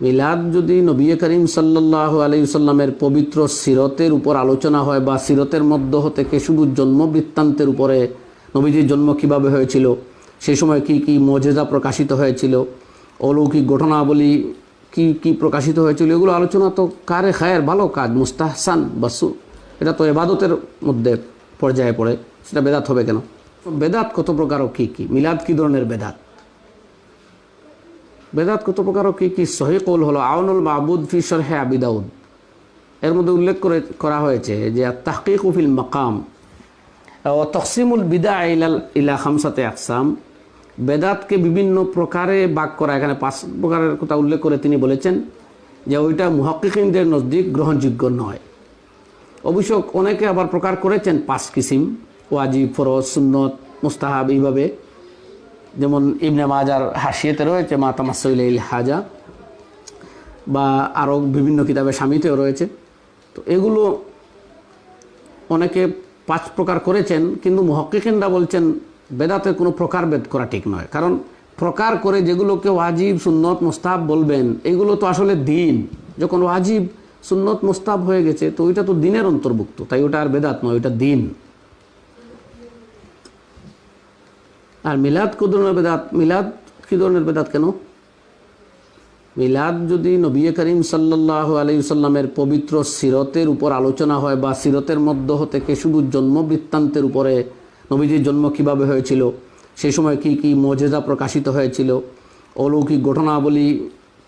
মিলাদ যদি নবী করিম সাল্লাহ আলাইসাল্লামের পবিত্র সিরতের উপর আলোচনা হয় বা সিরতের মধ্য থেকে শুধু জন্ম বৃত্তান্তের উপরে নবীজির জন্ম কীভাবে হয়েছিল সেই সময় কি কি মজেজা প্রকাশিত হয়েছিল, অলৌকিক ঘটনাবলী কি কি প্রকাশিত হয়েছিল, এগুলো আলোচনা তো কারে খায়ের, ভালো কাজ, মুস্তাহসান, বাসু, এটা তো এবাদতের মধ্যে পর্যায়ে পড়ে, সেটা বেদাত হবে কেন? বেদাত কত প্রকার ও কী কী? মিলাদ কী ধরনের বেদাত? বেদাত কত প্রকার কী কী সহি কৌল হলো? আউনুল মাহবুদ ফি শরহে আবিদাউদ এর মধ্যে উল্লেখ করে, করা হয়েছে যে তাহকিক উফিল মাকাম, ও তকসিমুল বিদা ইলাল, ইলা খামসাতে আকসাম। বেদাতকে বিভিন্ন প্রকারে বাক করা, এখানে পাঁচ প্রকারের কথা উল্লেখ করে তিনি বলেছেন যে ওইটা মুহাক্কিকদের নজদিক গ্রহণযোগ্য নয়। অবশ্য অনেকে আবার প্রকার করেছেন পাঁচ কিসিম, ওয়াজিব, ফরজ, সুন্নত, মুস্তাহাব, এইভাবে। যেমন ইবনে মাজার হাসিয়েতে রয়েছে, মা তামাসইল হাজা, বা আরও বিভিন্ন কিতাবে স্বামীতেও রয়েছে। তো এগুলো অনেকে পাঁচ প্রকার করেছেন, কিন্তু মহক্কিকিনরা বলছেন বেদাতের কোনো প্রকার বেদ করা ঠিক নয়। কারণ প্রকার করে যেগুলোকে ওয়াজিব, সুন্নত মোস্তাব বলবেন, এগুলো তো আসলে দিন। যখন ওয়াজিব, সুন্নত মোস্তাব হয়ে গেছে, তো ওইটা তো দিনের অন্তর্ভুক্ত, তাই ওটা আর বেদাত নয়, ওইটা দিন। আর মিলাদ কী ধরনের বেদাত? মিলাদ কী ধরনের বেদাত কেন? মিলাদ যদি নবী করিম সাল্লাহ আলাইসাল্লামের পবিত্র সিরতের উপর আলোচনা হয় বা সিরতের মধ্য থেকে শুধু জন্ম বৃত্তান্তের উপরে নবীজির জন্ম কীভাবে হয়েছিল সেই সময় কি কি মজেদা প্রকাশিত হয়েছিল, অলৌকিক ঘটনাবলী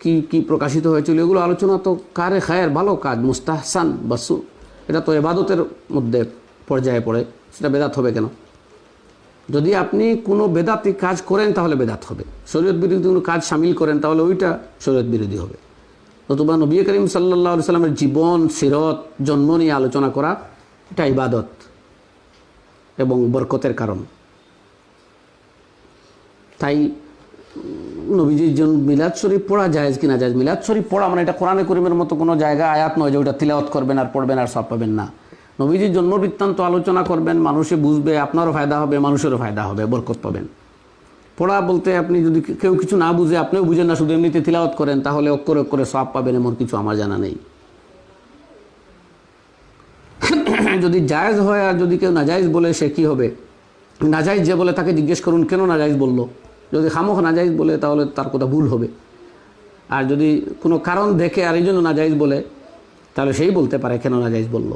কি কি প্রকাশিত হয়েছিল, এগুলো আলোচনা তো কারে খায়ের ভালো কাজ, মুস্তাহসান, বাসু। এটা তো এবাদতের মধ্যে পর্যায়ে পড়ে। সেটা বেদাত হবে কেন? যদি আপনি কোনো বেদাতি কাজ করেন, তাহলে বেদাত হবে। শরীয়ত বিরোধী কোনো কাজ সামিল করেন, তাহলে ওইটা শরীয়ত বিরোধী হবে। নতুবা নবী করিম সাল্লাহ সাল্লামের জীবন, সিরত, জন্ম নিয়ে আলোচনা করা, এটা ইবাদত এবং বরকতের কারণ। তাই নবীজির জন্য মিলাদ শরীফ পড়া যায় কিনা যায় মিলাদ শরীফ পড়া মানে এটা কোরআনে করিমের মতো কোনো জায়গা, আয়াত নয় যে ওটা তিলাওয়াত করবেন আর পড়বেন আর সব পাবেন না। নবীজির জন্ম বৃত্তান্ত আলোচনা করবেন, মানুষে বুঝবে, আপনারও ফায়দা হবে, মানুষেরও ফায়দা হবে, বরকত পাবেন। পড়া বলতে আপনি যদি কেউ কিছু না বুঝে, আপনিও বুঝেন না, শুধু এমনিতে তিলাওয়াত করেন, তাহলে অক্ষরে অক্ষরে সব পাবেন, এমন কিছু আমার জানা নেই। যদি জায়েজ হয় আর যদি কেউ নাজাইজ বলে, সে কি হবে? নাজাইজ যে বলে, তাকে জিজ্ঞেস করুন, কেন নাজাইজ বলল? যদি খামোখ নাজাইজ বলে, তাহলে তার কথা ভুল হবে। আর যদি কোনো কারণ দেখে আর এই জন্য নাজাইজ বলে, তাহলে সেই বলতে পারে, কেন নাজাইজ বলল?